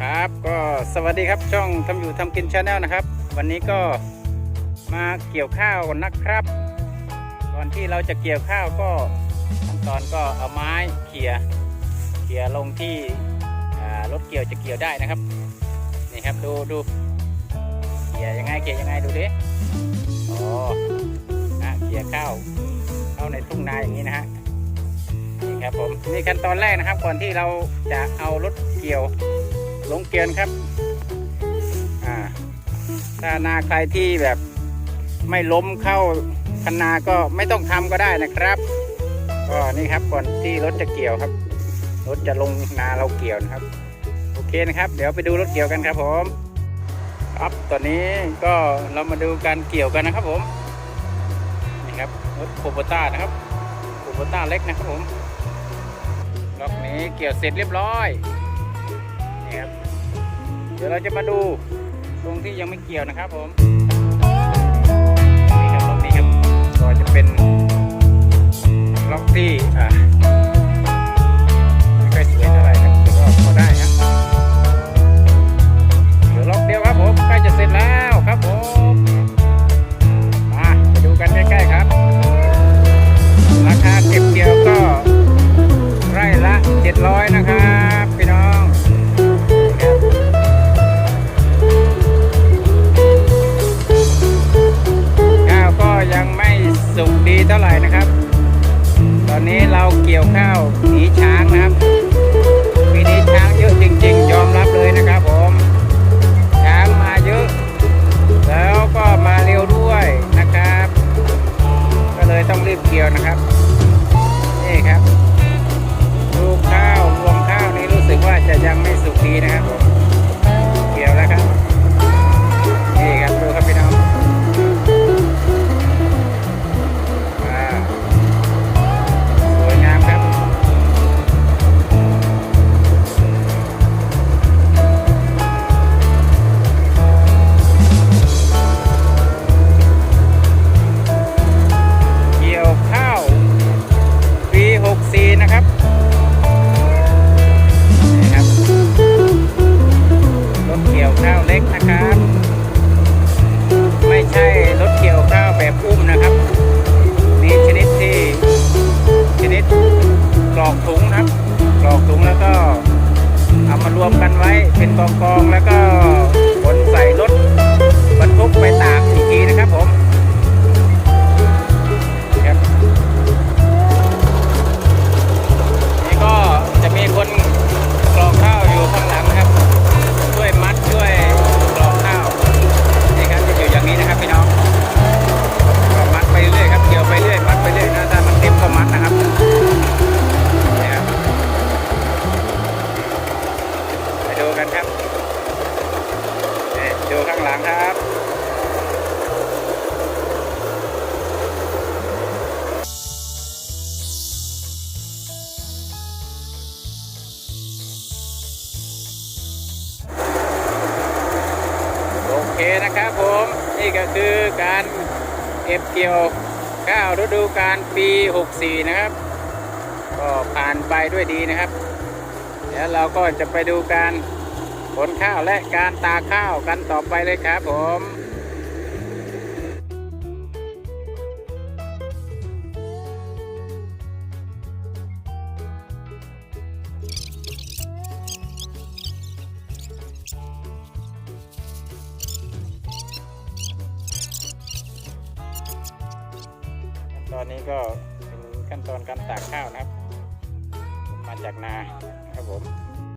ครับก็สวัสดีครับช่องทำอยู่ทำกินชาแนลนะครับ วันนี้ก็มาเกี่ยวข้าวกันนะครับก่อนที่เราจะเกี่ยวข้าวก็ขั้นตอนก็เอาไม้เขี่ยเขี่ยลงที่รถเกี่ยวจะเกี่ยวได้นะครับนี่ครับดูดูเขี่ยยังไงเขี่ยยังไงดูดิอ๋ออะเขี่ยข้าวเข้าในทุ่งนาอย่างนี้นะฮะนี่ครับผมนี่ขั้นตอนแรกนะครับ ก่อนที่เราจะเอารถเกี่ยว ลงเกวียนครับอ่าถ้านาใครที่แบบไม่ล้มเข้าคันนาก็ไม่ต้องทำก็ได้นะครับก็นี่ครับก่อนที่รถจะเกี่ยวครับ รถจะลงนาเราเกี่ยวนะครับ โอเคนะครับ เดี๋ยวไปดูรถเกี่ยวกันครับผมครับตอนนี้ก็เรามาดูการเกี่ยวกันนะครับผมนี่ครับรถโคโบต้านะครับโคโบต้าเล็กนะครับผมล็อกนี้เกี่ยวเสร็จเรียบร้อย ครับ เดี๋ยวเราจะมาดูตรงที่ยังไม่เกี่ยวนะครับผมนี่ครับล็อกนี้ครับก็จะเป็นล็อกที่อ่าไม่ค่อยสวยเท่าไหร่ครับแต่ก็พอได้ครับเดี๋ยวล็อกเดียวครับผมใกล้จะเสร็จแล้วครับผมมาไปดูกันใกล้ๆครับราคาเก็บเกี่ยวก็ไร่ละ 700 นะครับ เท่าไหร่นะครับ ตอนนี้เราเกี่ยวข้าวหนีช้างนะครับปีนี้ช้างเยอะจริง ๆ ยอมรับเลยนะครับผม ช้างมาเยอะ แล้วก็มาเร็วด้วยนะครับ ก็เลยต้องรีบเกี่ยวนะครับ นี่ครับลูกข้าวรวงข้าวนี้รู้สึกว่าจะยังไม่สุกดีนะครับผม อกถุงนะครับกรอกถุงแล้วก็เอามารวมกันไว้เป็นกองกองๆแล้วก็ โอเคนะครับผม นี่ก็คือการเก็บเกี่ยวข้าวฤดูกาลปี 64 นะครับ ก็ผ่านไปด้วยดีนะครับ เดี๋ยวเราก็จะไปดูการ ผลข้าวและการตากข้าวกันต่อไปเลยครับผมขั้นตอนนี้ก็เป็นขั้นตอนการตากข้าวนะครับ มาจากนาครับผม